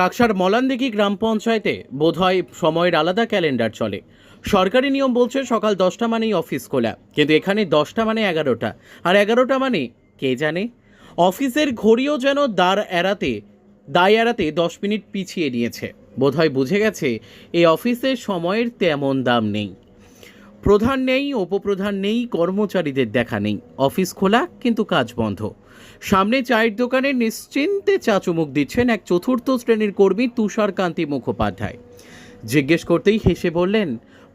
কাকসার মলানদিঘি গ্রাম পঞ্চায়েতে বোধহয় সময়ের আলাদা ক্যালেন্ডার চলে। সরকারি নিয়ম বলছে সকাল দশটা মানেই অফিস খোলা, কিন্তু এখানে দশটা মানে এগারোটা। আর এগারোটা মানে কে জানে? অফিসের ঘড়িও যেন দ্বার এড়াতে, দায় এড়াতে দশ মিনিট পিছিয়ে নিয়েছে। বোধহয় বুঝে গেছে, এই অফিসের সময়ের তেমন দাম নেই। প্রধান নেই, উপপ্রধান নেই, কর্মচারীদের দেখা নেই। অফিস খোলা, কিন্তু কাজ বন্ধ। সামনে চায়ের দোকানে নিশ্চিন্তে চাচুমুখ দিচ্ছেন এক চতুর্থ শ্রেণির কর্মী তুষারকান্তি মুখোপাধ্যায়। জিজ্ঞেস করতেই হেসে বললেন,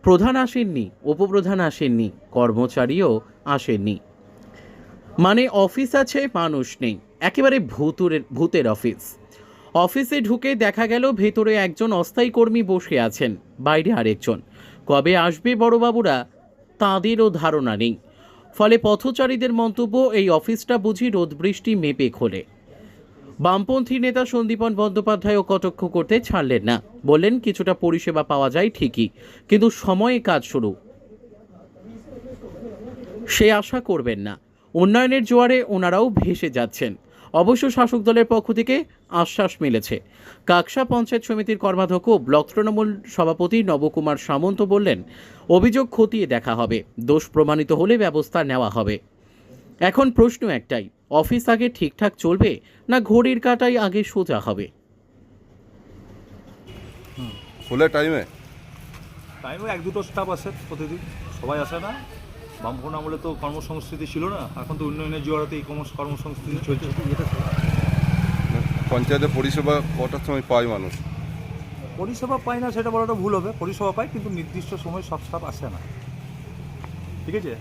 প্রধান আসেননি, উপপ্রধান আসেননি, কর্মচারীও আসেননি। মানে অফিস আছে, মানুষ নেই, একেবারে ভূতুরের ভূতের অফিস। অফিসে ঢুকে দেখা গেল ভেতরে একজন অস্থায়ী কর্মী বসে আছেন, বাইরে আরেকজন। কবে আসবে বড়বাবুরা, তাঁদেরও ধারণা নেই। ফলে পথচারীদের মন্তব্য, এই অফিসটা বুঝি রোদ বৃষ্টি মেপে খোলে। বামপন্থী নেতা সন্দীপন বন্দ্যোপাধ্যায়ও কটক্ষ করতে ছাড়লেন না। বললেন, কিছুটা পরিষেবা পাওয়া যায় ঠিকই, কিন্তু সময়ে কাজ শুরু। সে আশা করবেন না। উন্নয়নের জোয়ারে ওনারাও ভেসে যাচ্ছেন। অবশ্য শাসক দলের পক্ষ থেকে আশ্বাস মিলেছে। কাকসা পঞ্চায়েত সমিতির কর্মাধ্যক্ষ ব্লক তৃণমূল সভাপতি নবকুমার সামন্ত বললেন অভিযোগ খতিয়ে দেখা হবে। দোষ প্রমাণিত হলে ব্যবস্থা নেওয়া হবে। এখন প্রশ্ন একটাই অফিস আগে ঠিকঠাক চলবে না ঘড়ির কাটাই আগে সোজা হবে? ফুলে টাইমে টাইমে এক দুটো স্টাফ আসে প্রতিদিন সবাই আসে না। বামফোন আমলে তো কর্মসংস্কৃতি ছিল না এখন তো উন্নয়নের জোয়ারাতে এই কর্ম কর্মসংস্কৃতি চলছে। পঞ্চায়েতে পরিষেবা কটার সময় পায় মানুষ? পরিষেবা পায় না সেটা বলাটা ভুল হবে। পরিষেবা পায় কিন্তু নির্দিষ্ট সময় সব স্টাফ আসে না। ঠিক আছে?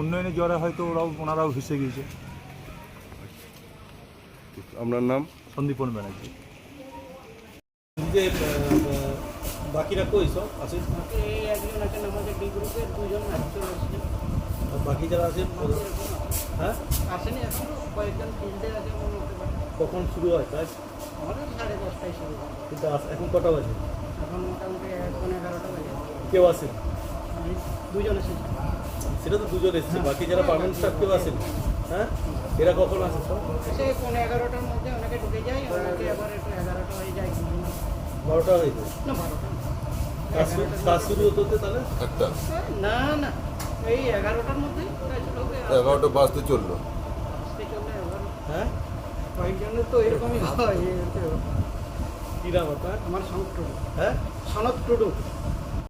উন্নয়নের জোয়ারে হয়তো ওরাও ওনারাও ভেসে গিয়েছে। আপনার নাম? সন্দীপন ব্যানার্জি। যে বাকিরা কই সব? আছে? এই একজন আছেন আমাদের ডি গ্রুপের দুজন আসতে বাকি যারা আছে? হ্যাঁ? আসেনি এখন কয়েকজন ফিল্ডে আছে কখন শুরু হয় কাজ? আমাদের সাড়ে দশটায় শুরু হয়। কিন্তু আস- এখন কটা বাজে? এখন মোটামুটি এগারোটা বাজে। কেউ আসেন? দুজন এসেছি। সেটা তো দুজন এসছে বাকি যারা পার্মানেন্ট স্টাফ কেউ আসেন? হ্যাঁ? এরা কখন আসে সব? পনেরো এগারোটার মধ্যে অনেকে ঢুকে যায় অনেকে আবার একটু এগারোটা হয়ে যায়। বারোটা হয়ে যায়? না বারোটা কাজ শুরু- হতে হতে তাহলে? না না। এই এগারোটার মধ্যেই এগারোটা বাজতে চলল। হ্যাঁ? কয়েকজনের তো এরকমই হয় আমার সনক টুডু। হ্যাঁ? সনক টুডু।